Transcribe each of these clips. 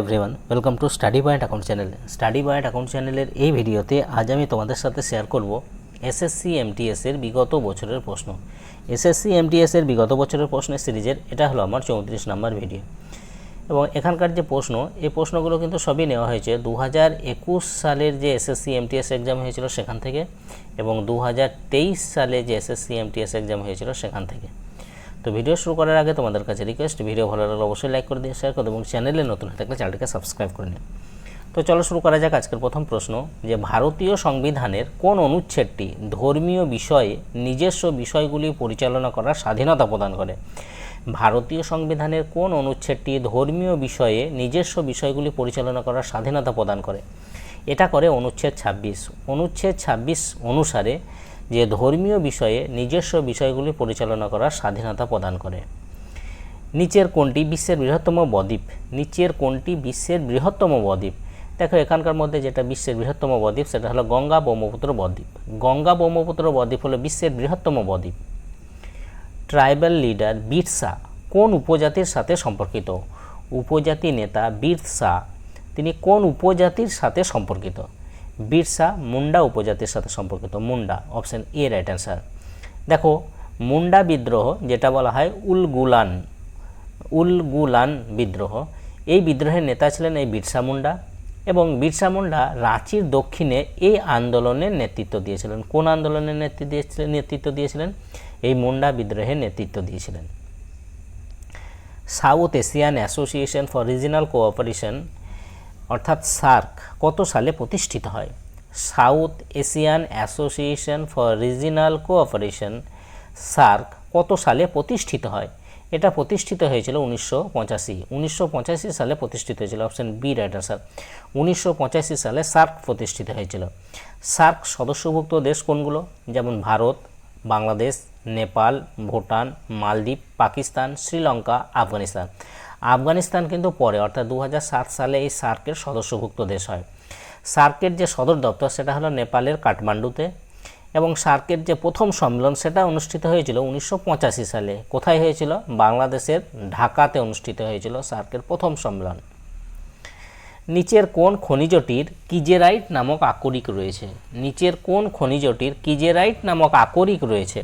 Everyone welcome to study point account channel study point account চ্যানেলের এই ভিডিওতে আজ আমি তোমাদের সাথে শেয়ার করব এসএসসি এমটিএস এর বিগত বছরের প্রশ্ন। এসএসসি এমটিএস এর বিগত বছরের প্রশ্নের সিরিজের, এটা হলো আমার চৌত্রিশ নাম্বার ভিডিও এবং এখানকার যে প্রশ্ন, এই প্রশ্নগুলো কিন্তু সবই নেওয়া হয়েছে দু হাজার একুশ সালের যে এসএসসি এমটিএস এক্সাম হয়েছিল সেখান থেকে এবং দু হাজার তেইশ সালে যে এসএসসি এমটিএস এক্সাম হয়েছিল সেখান থেকে। তো ভিডিও শুরু করার আগে তোমাদের কাছে রিকোয়েস্ট ভিডিও ভালো লাগলে অবশ্যই লাইক করে দিয়ে শেয়ার করে এবং চ্যানেলে নতুন হয়ে থাকলে চ্যানেলটিকে সাবস্ক্রাইব করে নিন তো চলো শুরু করা যাক আজকের প্রথম প্রশ্ন, যে ভারতীয় সংবিধানের কোন অনুচ্ছেদটি ধর্মীয় বিষয়ে নিজস্ব বিষয়গুলি পরিচালনা করার স্বাধীনতা প্রদান করে? ভারতীয় সংবিধানের কোন অনুচ্ছেদটি ধর্মীয় বিষয়ে নিজস্ব বিষয়গুলি পরিচালনা করার স্বাধীনতা প্রদান করে? এটা করে অনুচ্ছেদ ২৬ অনুচ্ছেদ ২৬ অনুসারে যে ধর্মীয় বিষয়ে, নিজস্ব বিষয়গুলি পরিচালনা করার স্বাধীনতা প্রদান করে। নিচের কোনটি বিশ্বের বৃহত্তম বদ্বীপ। নিচের কোনটি বিশ্বের বৃহত্তম বদ্বীপ। দেখো, এখানকার মধ্যে যেটা বিশ্বের বৃহত্তম বদ্বীপ, সেটা হলো গঙ্গা ব্রহ্মপুত্র বদ্বীপ। গঙ্গা ব্রহ্মপুত্র বদ্বীপ হলো বিশ্বের বৃহত্তম বদ্বীপ। ট্রাইবাল লিডার বিরসা কোন উপজাতির সাথে সম্পর্কিত? উপজাতি নেতা বিরসা তিনি কোন উপজাতির সাথে সম্পর্কিত? বিরসা মুন্ডা উপজাতির সাথে সম্পর্কিত, Munda option A right answer দেখো, মুন্ডা বিদ্রোহ যেটা বলা হয় উলগুলান উলগুলান বিদ্রোহ। এই বিদ্রোহের নেতা ছিলেন এই বিরসা মুন্ডা এবং বিরসা মুন্ডা রাঁচির দক্ষিণে এই আন্দোলনের নেতৃত্ব দিয়েছিলেন। কোন আন্দোলনের নেতৃত্ব দিয়েছিলেন নেতৃত্ব দিয়েছিলেন? এই মুন্ডা বিদ্রোহের নেতৃত্ব দিয়েছিলেন। South Asian association for regional cooperation অর্থাৎ সার্ক কত সালে প্রতিষ্ঠিত হয়? South Asian association for regional cooperation, SAARC কত সালে প্রতিষ্ঠিত হয়? এটা প্রতিষ্ঠিত হয়েছিল উনিশশো পঁচাশি। উনিশশো সালে প্রতিষ্ঠিত হয়েছিল, অপশন বি রাইট আনসার উনিশশো পঁচাশি সালে সার্ক প্রতিষ্ঠিত হয়েছিল। সার্ক সদস্যভুক্ত দেশ কোনগুলো? যেমন ভারত, বাংলাদেশ, নেপাল, ভুটান, মালদ্বীপ, পাকিস্তান, শ্রীলঙ্কা, আফগানিস্তান। আফগানিস্তান কিন্তু পরে, অর্থাৎ দু হাজার সাত সালে এই সার্কের সদস্যভুক্ত দেশ হয়। সার্কের যে সদর দপ্তর, সেটা হলো নেপালের কাঠমান্ডুতে এবং সার্কের যে প্রথম সম্মেলন, সেটা অনুষ্ঠিত হয়েছিল উনিশশো পঁচাশি সালে। কোথায় হয়েছিল? বাংলাদেশের ঢাকাতে অনুষ্ঠিত হয়েছিল সার্কের প্রথম সম্মেলন। নিচের কোন খনিজটির কিজেরাইট নামক আকরিক রয়েছে। নিচের কোন খনিজটির কিজেরাইট নামক আকরিক রয়েছে।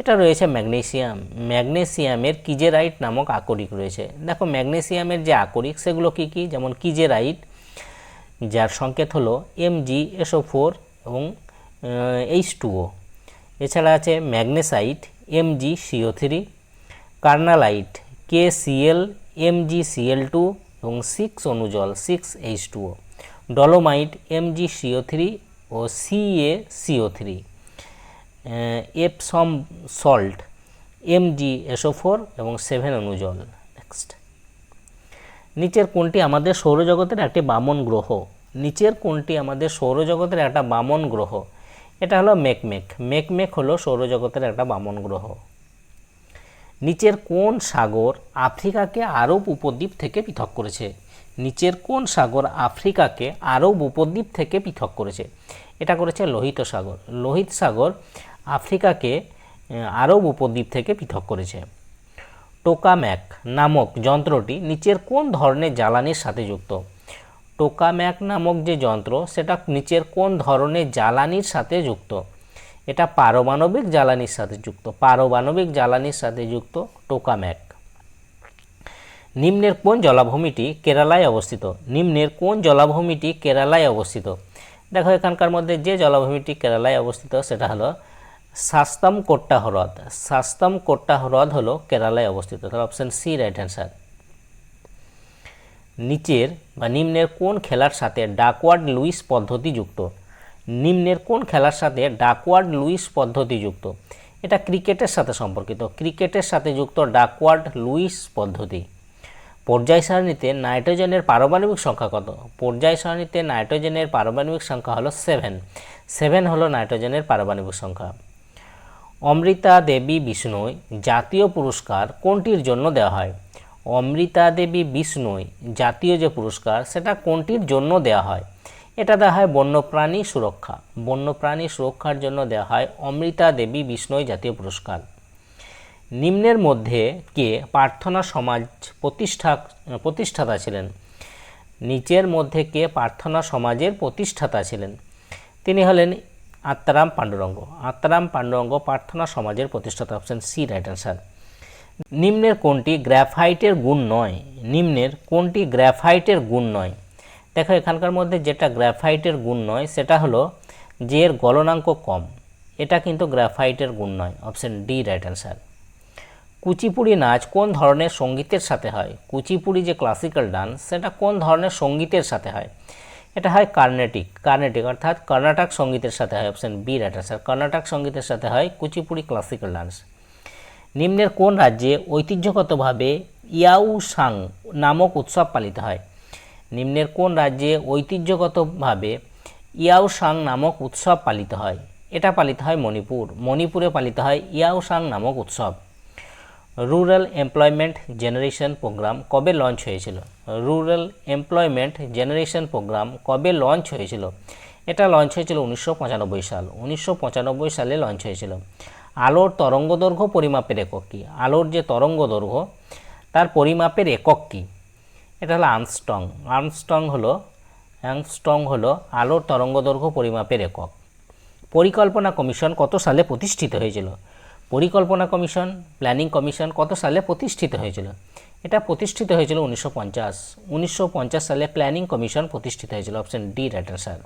এটা রয়েছে ম্যাগনেসিয়াম। ম্যাগনেসিয়ামের কিজেরাইট নামক আকরিক রয়েছে। দেখো, ম্যাগনেসিয়ামের যে আকরিক, সেগুলো কি কি? যেমন কিজেরাইট, যার সংকেত হলো এম জি এসও ফোর এবং এইচ টুও এছাড়া আছে magnesite M G CO three carnallite K CL M G CL two এবং six অনুজল six H two O dolomite M G CO three ও CA CO three Epsom salt M G SO four এবং seven অনুজল। Next নিচের কোনটি আমাদের সৌরজগতের একটি বামন গ্রহ। নিচের কোনটি আমাদের সৌরজগতের একটা বামন গ্রহ। এটা হলো মেকমেক মেকমেক হলো সৌরজগতের একটা বামন গ্রহ। নিচের কোন সাগর আফ্রিকাকে আরব উপদ্বীপ থেকে পৃথক করেছে। নিচের কোন সাগর আফ্রিকাকে আরব উপদ্বীপ থেকে পৃথক করেছে। এটা করেছে লোহিত সাগর। লোহিত সাগর আফ্রিকাকে আরব উপদ্বীপ থেকে পৃথক করেছে। টোকাম্যাক নামক যন্ত্রটি নিচের কোন ধরনের জ্বালানির সাথে যুক্ত? টোকাম্যাক নামক যে যন্ত্র, সেটা নিচের কোন ধরনের জ্বালানির সাথে যুক্ত? এটা পারমাণবিক জ্বালানির সাথে যুক্ত। পারমাণবিক জ্বালানির সাথে যুক্ত টোকাম্যাক। নিম্নের কোন জলাভূমিটি কেরালায় অবস্থিত? নিম্নের কোন জলাভূমিটি কেরালায় অবস্থিত? দেখো এখানকার মধ্যে যে জলাভূমিটি কেরালায় অবস্থিত, সেটা হলো শাস্তম কোট্টা হ্রদ। শাস্তম কোট্টা হ্রদ হলো কেরালায় অবস্থিত। তাহলে অপশান সি রাইট অ্যান্সার নিচের বা নিম্নের কোন খেলার সাথে ডাকওয়ার্ড লুইস পদ্ধতি যুক্ত? নিম্নের কোন খেলার সাথে ডাকওয়ার্ড লুইস পদ্ধতি যুক্ত? এটা ক্রিকেটের সাথে সম্পর্কিত। ক্রিকেটের সাথে যুক্ত ডাকওয়ার্ড লুইস পদ্ধতি। পর্যায় সারণীতে নাইট্রোজেনের পারমাণবিক সংখ্যা কত? পর্যায় সারণীতে নাইট্রোজেনের পারমাণবিক সংখ্যা হলো সেভেন সেভেন হলো নাইট্রোজেনের পারমাণবিক সংখ্যা। অমৃতা দেবী বিষ্ণুই জাতীয় পুরস্কার কোনটির জন্য দেওয়া হয়? অমৃতা দেবী বিষ্ণুই জাতীয় যে পুরস্কার, সেটা কোনটির জন্য দেওয়া হয়? এটা দেওয়া হয় বন্যপ্রাণী সুরক্ষা। বন্যপ্রাণী সুরক্ষার জন্য দেওয়া হয় অমৃতা দেবী বিষ্ণুই জাতীয় পুরস্কার। নিম্নের মধ্যে কে প্রার্থনা সমাজ প্রতিষ্ঠা, প্রতিষ্ঠাতা ছিলেন? নিচের মধ্যে কে প্রার্থনা সমাজের প্রতিষ্ঠাতা ছিলেন? তিনি হলেন আত্মারাম পাণ্ডুরঙ্গ। আত্মারাম পাণ্ডুরঙ্গ প্রার্থনা সমাজের প্রতিষ্ঠাতা অপশন সি রাইট অ্যান্সার নিম্নের কোনটি গ্র্যাফাইটের গুণ নয়? নিম্নের কোনটি গ্র্যাফাইটের গুণ নয়? দেখো এখানকার মধ্যে যেটা গ্র্যাফাইটের গুণ নয়, সেটা হলো যে এর গলনাঙ্ক কম। এটা কিন্তু গ্র্যাফাইটের গুণ নয়, option D right answer Kuchipudi নাচ কোন ধরনের সঙ্গীতের সাথে হয়? কুচিপুড়ি যে ক্লাসিক্যাল ডান্স, সেটা কোন ধরনের সঙ্গীতের সাথে হয়? এটা হয় কার্নেটিক কার্নেটিক অর্থাৎ কর্ণাটক সঙ্গীতের সাথে হয় option B right answer Carnatic সঙ্গীতের সাথে হয় কুচিপুড়ি ক্লাসিক্যাল ডান্স নিম্নের কোন রাজ্যে ঐতিহ্যগতভাবে ইয়াউসাং নামক উৎসব পালিত হয়? নিম্নের কোন রাজ্যে ঐতিহ্যগতভাবে ইয়াওসাং নামক উৎসব পালিত হয়? এটা পালিত হয় মণিপুর। মণিপুরে পালিত হয় ইয়াওসাং নামক উৎসব। রুরাল এমপ্লয়মেন্ট জেনারেশন প্রোগ্রাম কবে লঞ্চ হয়েছিল? রুরাল এমপ্লয়মেন্ট জেনারেশন প্রোগ্রাম কবে লঞ্চ হয়েছিল? এটা লঞ্চ হয়েছিল উনিশশো পঁচানব্বই সাল। উনিশশো পঁচানব্বই সালে লঞ্চ হয়েছিল। আলোর তরঙ্গদৈর্ঘ্য পরিমাপের একক কী? আলোর যে তরঙ্গদৈর্ঘ্য তার পরিমাপের একক কী? এটা হলো আর্মস্ট্রং আর্মস্ট্রং হলো আর্মস্ট্রং হলো আলোর তরঙ্গদৈর্ঘ্য পরিমাপের একক। পরিকল্পনা কমিশন কত সালে প্রতিষ্ঠিত হয়েছিল? পরিকল্পনা কমিশন প্ল্যানিং কমিশন কত সালে প্রতিষ্ঠিত হয়েছিল? এটা প্রতিষ্ঠিত হয়েছিল উনিশশো পঞ্চাশ। উনিশশো সালে প্ল্যানিং কমিশন প্রতিষ্ঠিত হয়েছিল অপশন ডি রাইট অ্যান্সার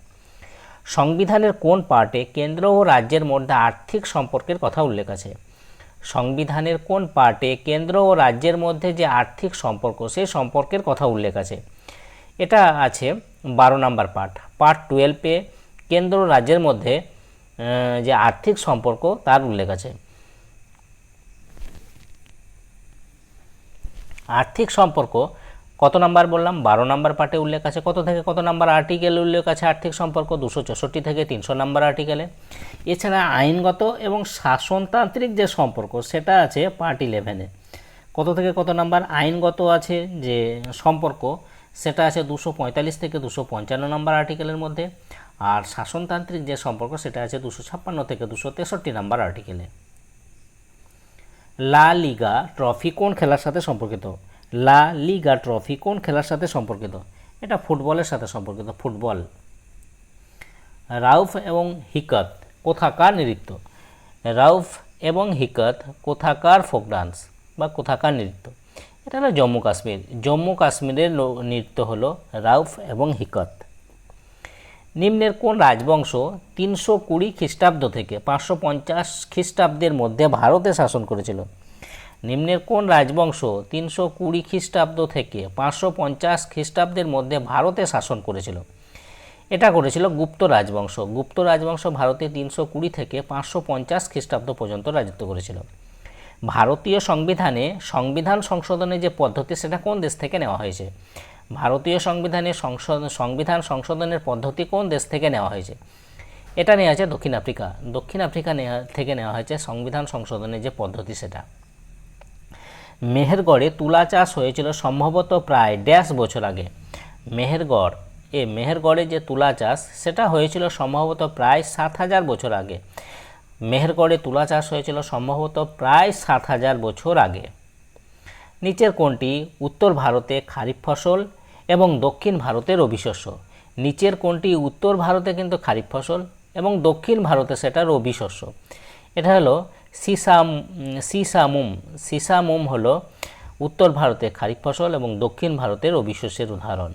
সংবিধানের কোন পার্টে কেন্দ্র ও রাজ্যের মধ্যে আর্থিক সম্পর্কের কথা উল্লেখ আছে? সংবিধানের কোন পার্টে কেন্দ্র ও রাজ্যের মধ্যে যে আর্থিক সম্পর্ক সেই সম্পর্কের কথা উল্লেখ আছে? এটা আছে বারো নম্বর পার্ট। পার্ট টুয়েলভে কেন্দ্র ও রাজ্যের মধ্যে যে আর্থিক সম্পর্ক তার উল্লেখ আছে। আর্থিক সম্পর্ক, কত নাম্বার বললাম? বারো নাম্বার পার্টে উল্লেখ আছে। কত থেকে কত নাম্বার আর্টিকেল উল্লেখ আছে? আর্থিক সম্পর্ক দুশো চৌষট্টি থেকে তিনশো নাম্বার আর্টিকেলে এছাড়া আইনগত এবং শাসনতান্ত্রিক যে সম্পর্ক, সেটা আছে পার্ট ইলেভেনে কত থেকে কত নাম্বার? আইনগত আছে যে সম্পর্ক, সেটা আছে দুশো পঁয়তাল্লিশ থেকে দুশো পঞ্চান্ন নম্বর আর্টিকেলের মধ্যে। আর শাসনতান্ত্রিক যে সম্পর্ক, সেটা আছে দুশো ছাপ্পান্ন থেকে দুশো তেষট্টি নাম্বার আর্টিকেলে লা লিগা ট্রফি কোন খেলার সাথে সম্পর্কিত? লা লিগা ট্রফি কোন খেলার সাথে সম্পর্কিত? এটা ফুটবলের সাথে সম্পর্কিত, ফুটবল। রাউফ এবং হিকত কোথাকার নৃত্য রাউফ এবং হিকত কোথাকার ফোক ডান্স বা কোথাকার নৃত্য? এটা হলো জম্মু কাশ্মীর। জম্মু কাশ্মীরের নৃত্য হলো রাউফ এবং হিকত। নিম্নের কোন রাজবংশ তিনশো কুড়ি খ্রিস্টাব্দ থেকে পাঁচশো পঞ্চাশ খ্রিস্টাব্দের মধ্যে ভারতে শাসন করেছিল? নিম্নের কোন রাজবংশ তিনশো কুড়ি খ্রিস্টাব্দ থেকে পাঁচশো পঞ্চাশ খ্রিস্টাব্দের মধ্যে ভারতে শাসন করেছিল? এটা করেছিল গুপ্ত রাজবংশ। গুপ্ত রাজবংশ ভারতে তিনশো কুড়ি থেকে পাঁচশো পঞ্চাশ খ্রিস্টাব্দ পর্যন্ত রাজত্ব করেছিল। ভারতীয় সংবিধানে সংবিধান সংশোধনের যে পদ্ধতি, সেটা কোন দেশ থেকে নেওয়া হয়েছে? ভারতীয় সংবিধানে সংশোধন, সংবিধান সংশোধনের পদ্ধতি কোন দেশ থেকে নেওয়া হয়েছে? এটা নেওয়া হয়েছে দক্ষিণ আফ্রিকা। দক্ষিণ আফ্রিকা থেকে নেওয়া হয়েছে সংবিধান সংশোধনের যে পদ্ধতি সেটা। মেহেরগড়ে তুলা চাষ হয়েছিল সম্ভবত প্রায় ড্যাশ বছর আগে। মেহেরগড়, এ মেহেরগড়ে যে তুলা চাষ, সেটা হয়েছিল সম্ভবত প্রায় সাত হাজার বছর আগে। মেহেরগড়ে তুলা চাষ হয়েছিল সম্ভবত প্রায় সাত হাজার বছর আগে। নিচের কোনটি উত্তর ভারতে খারিফ ফসল এবং দক্ষিণ ভারতের রবিশস্য নিচের কোনটি উত্তর ভারতে কিন্তু খারিফ ফসল এবং দক্ষিণ ভারতে সেটা রবি শস্য এটা হলো সিসাম সিসামুম। সিসামুম হলো উত্তর ভারতে খারিফ ফসল এবং দক্ষিণ ভারতের রবি শস্যের উদাহরণ।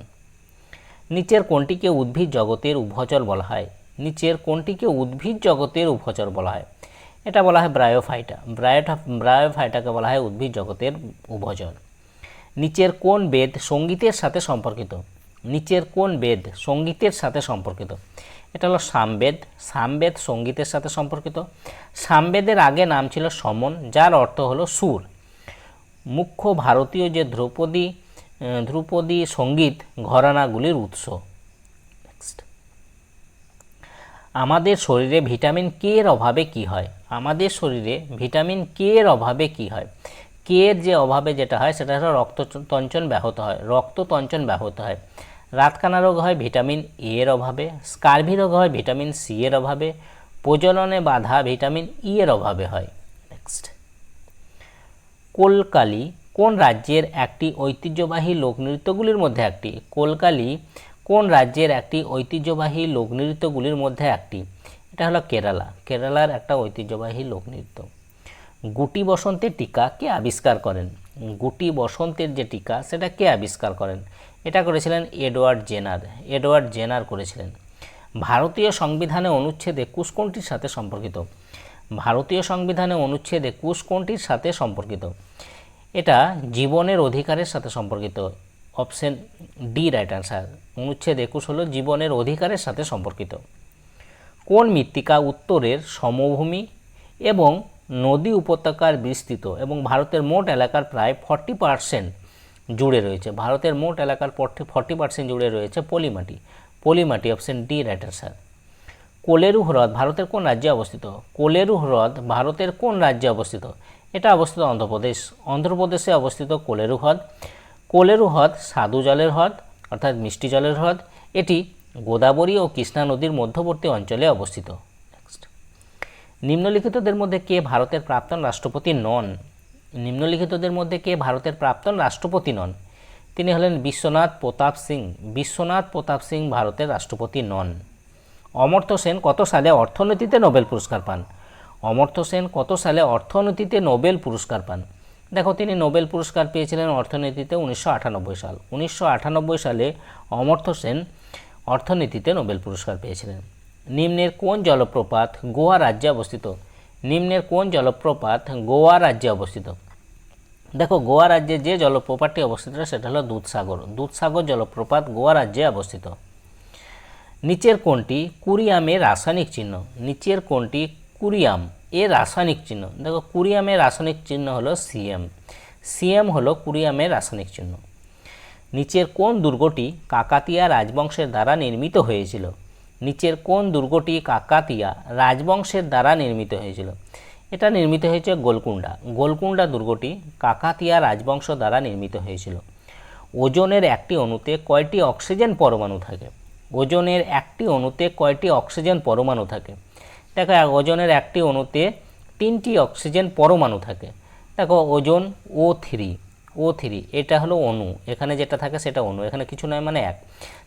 নিচের কোনটিকে উদ্ভিদ জগতের উভচর বলা হয়। নিচের কোনটিকে উদ্ভিদ জগতের উভচর বলা হয়। এটা বলা হয় ব্রায়োফাইটা। ব্রায়োটা ব্রায়োফাইটাকে বলা হয় উদ্ভিদ জগতের উভচর নিচের কোন বেদ সঙ্গীতের সাথে সম্পর্কিত। নিচের কোন বেদ সঙ্গীতের সাথে সম্পর্কিত। এটা হলো সামবেদ। সামবেদ সঙ্গীতের সাথে সম্পর্কিত। সামবেদের আগে নাম ছিল সমন, যার অর্থ হলো সুর। মুখ্য ভারতীয় যে ধ্রুপদী ধ্রুপদী সংগীত ঘরানাগুলির উৎস। আমাদের শরীরে ভিটামিন কে এর অভাবে কি হয়? আমাদের শরীরে ভিটামিন কে এর অভাবে কি হয়? কে এর যে অভাবে যেটা হয়, সেটা হলো রক্ততঞ্চন ব্যাহত হয়। রক্ততঞ্চন ব্যাহত হয়। রাতকানা রোগ হয় ভিটামিন এ এর অভাবে, স্কার্ভি রোগ হয় ভিটামিন সি এর অভাবে, প্রজননে বাধা ভিটামিন ই এর অভাবে হয়। নেক্সট কোলকালি কোন রাজ্যের একটি ঐতিহ্যবাহী লোকনৃত্যগুলির মধ্যে একটি? কলকালি কোন রাজ্যের একটি ঐতিহ্যবাহী লোকনৃত্যগুলির মধ্যে একটি? এটা হলো কেরালা। কেরালার একটা ঐতিহ্যবাহী লোকনৃত্য গুটি বসন্তের টিকা কে আবিষ্কার করেন? গুটি বসন্তের যে টিকা, সেটা কে আবিষ্কার করেন? এটা করেছিলেন এডওয়ার্ড জেনার। এডওয়ার্ড জেনার করেছিলেন। ভারতীয় সংবিধানে অনুচ্ছেদে একুশ কোনটির সাথে সম্পর্কিত। ভারতীয় সংবিধানে অনুচ্ছেদে একুশ কোনটির সাথে সম্পর্কিত। এটা জীবনের অধিকারের সাথে সম্পর্কিত। Option D right answer. অনুচ্ছেদ একুশ হলো জীবনের অধিকারের সাথে সম্পর্কিত। কোন মৃত্তিকা উত্তরের সমভূমি এবং নদী উপত্যকার বিস্তৃত? এবং ভারতের মোট এলাকার প্রায় ফর্টি পার্সেন্ট জুড়ে রয়েছে। ভারতের মোট এলাকার ফর্টি ফর্টি পার্সেন্ট জুড়ে রয়েছে পলিমাটি। পলিমাটি option D right answer Kolleru হ্রদ ভারতের কোন রাজ্যে অবস্থিত? কোলেরু হ্রদ ভারতের কোন রাজ্যে অবস্থিত? এটা অবস্থিত অন্ধ্রপ্রদেশ। অন্ধ্রপ্রদেশে অবস্থিত কোলেরু হ্রদ। কোলেরু হ্রদ স্বাদু জলের হ্রদ, অর্থাৎ মিষ্টি জলের হ্রদ। এটি গোদাবরী ও কৃষ্ণা নদীর মধ্যবর্তী অঞ্চলে অবস্থিত। নিম্নলিখিতদের মধ্যে কে ভারতের প্রাক্তন রাষ্ট্রপতি নন? নিম্নলিখিতদের মধ্যে কে ভারতের প্রাক্তন রাষ্ট্রপতি নন? তিনি হলেন বিশ্বনাথ প্রতাপ সিং। বিশ্বনাথ প্রতাপ সিং ভারতের রাষ্ট্রপতি নন। অমর্ত্য সেন কত সালে অর্থনীতিতে নোবেল পুরস্কার পান? অমর্ত্য সেন কত সালে অর্থনীতিতে নোবেল পুরস্কার পান? দেখো, তিনি নোবেল পুরস্কার পেয়েছিলেন অর্থনীতিতে উনিশশো আটানব্বই সাল। উনিশশো আটানব্বই সালে অমর্ত্য সেন অর্থনীতিতে নোবেল পুরস্কার পেয়েছিলেন। নিম্নের কোন জলপ্রপাত গোয়া রাজ্যে অবস্থিত? নিম্নের কোন জলপ্রপাত গোয়া রাজ্যে অবস্থিত? দেখো, গোয়া রাজ্যে যে জলপ্রপাতটি অবস্থিত, সেটা হলো দুধসাগর। দুধসাগর জলপ্রপাত গোয়া রাজ্যে অবস্থিত। নিচের কোনটি কুরিয়ামের রাসায়নিক চিহ্ন। নিচের কোনটি কুরিয়াম এর রাসায়নিক চিহ্ন। দেখো কুরিয়ামের রাসায়নিক চিহ্ন হলো সিএম। সিএম হলো কুরিয়ামের রাসায়নিক চিহ্ন। নিচের কোন দুর্গটি কাকাতিয়া রাজবংশের দ্বারা নির্মিত হয়েছিল। নিচের কোন দুর্গটি কাকাতিয়া রাজবংশের দ্বারা নির্মিত হয়েছিল। এটা নির্মিত হয়েছে গোলকুন্ডা গোলকুন্ডা দুর্গটি কাকাতিয়া রাজবংশ দ্বারা নির্মিত হয়েছিল। ওজনের একটি অণুতে কয়টি অক্সিজেন পরমাণু থাকে? ওজনের একটি অণুতে কয়টি অক্সিজেন পরমাণু থাকে? দেখো ওজনের একটি অণুতে তিনটি অক্সিজেন পরমাণু থাকে। দেখো, ওজন ও থ্রি। ও থ্রি এটা হলো অণু। এখানে যেটা থাকে সেটা অণু। এখানে কিছু নয় মানে এক।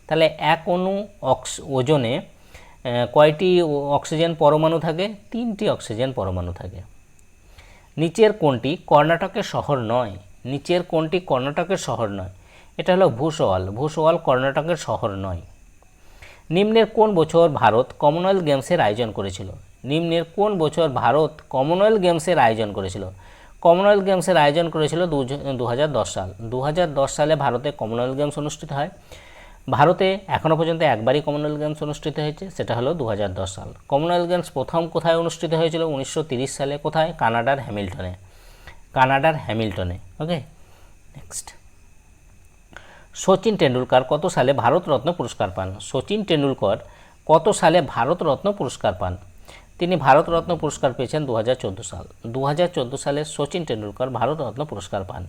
তাহলে এক অণু অক্স ওজনে কয়টি অক্সিজেন পরমাণু থাকে? তিনটি অক্সিজেন পরমাণু থাকে। নিচের কোনটি কর্ণাটকের শহর নয়। নিচের কোনটি কর্ণাটকের শহর নয়। এটা হলো ভূসওয়াল। ভূসওয়াল কর্ণাটকের শহর নয়। নিম্নের কোন বছর ভারত কমনওয়েলথ গেমসের আয়োজন করেছিল? নিম্নের কোন বছর ভারত কমনওয়েলথ গেমসের আয়োজন করেছিল? কমনওয়েলথ গেমসের আয়োজন করেছিল দু হাজার দশ সাল। দু হাজার দশ সালে ভারতে কমনওয়েলথ গেমস অনুষ্ঠিত হয়। ভারতে এখনও পর্যন্ত একবারই কমনওয়েলথ গেমস অনুষ্ঠিত হয়েছে, সেটা হলো দু হাজার দশ সাল। কমনওয়েলথ গেমস প্রথম কোথায় অনুষ্ঠিত হয়েছিল? উনিশশো সালে কোথায়? কানাডার হ্যামিল্টনে। কানাডার হ্যামিল্টনে। ওকে নেক্সট সচিন টেন্ডুলকার কত সালে ভারতরত্ন পুরস্কার পান? সচিন টেন্ডুলকর কত সালে ভারতরত্ন পুরস্কার পান? তিনি ভারতরত্ন পুরস্কার পেয়েছেন দু হাজার চোদ্দ সাল। দু হাজার চোদ্দ সালে সচিন টেন্ডুলকর ভারতরত্ন পুরস্কার পান।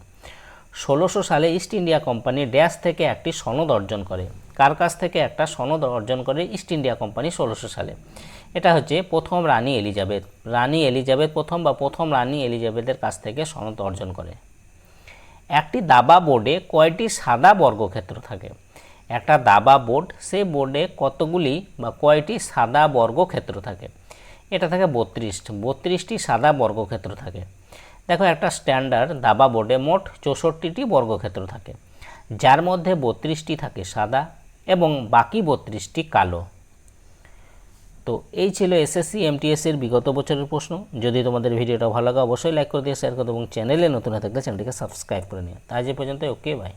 ষোলোশো সালে ইস্ট ইন্ডিয়া কোম্পানি ড্যাশ থেকে একটি সনদ অর্জন করে। কার কাছ থেকে একটা সনদ অর্জন করে ইস্ট ইন্ডিয়া কোম্পানি ষোলোশো সালে? এটা হচ্ছে প্রথম রানী এলিজাবেথ। রানী এলিজাবেথ প্রথম বা প্রথম রানী এলিজাবেথের কাছ থেকে সনদ অর্জন করে। একটি দাবা বোর্ডে কয়টি সাদা বর্গক্ষেত্র থাকে? একটা দাবা বোর্ড সেই বোর্ডে কতগুলি বা কয়টি সাদা বর্গক্ষেত্র থাকে? এটা থাকে বত্রিশ, বত্রিশটি সাদা বর্গক্ষেত্র থাকে। দেখো একটা স্ট্যান্ডার্ড দাবা বোর্ডে মোট চৌষট্টিটি বর্গক্ষেত্র থাকে। যার মধ্যে বত্রিশটি থাকে সাদা এবং বাকি বত্রিশটি কালো। তো এই ছিল এসএসসি এমটিএস এর বিগত বছরের প্রশ্ন। যদি তোমাদের ভিডিওটা ভালো লাগে, অবশ্যই লাইক করে দিয়ে শেয়ার করো এবং চ্যানেলে নতুন হয়ে থাকলে চ্যানেলটিকে সাবস্ক্রাইব করে নিও। আজ পর্যন্ত ওকে বাই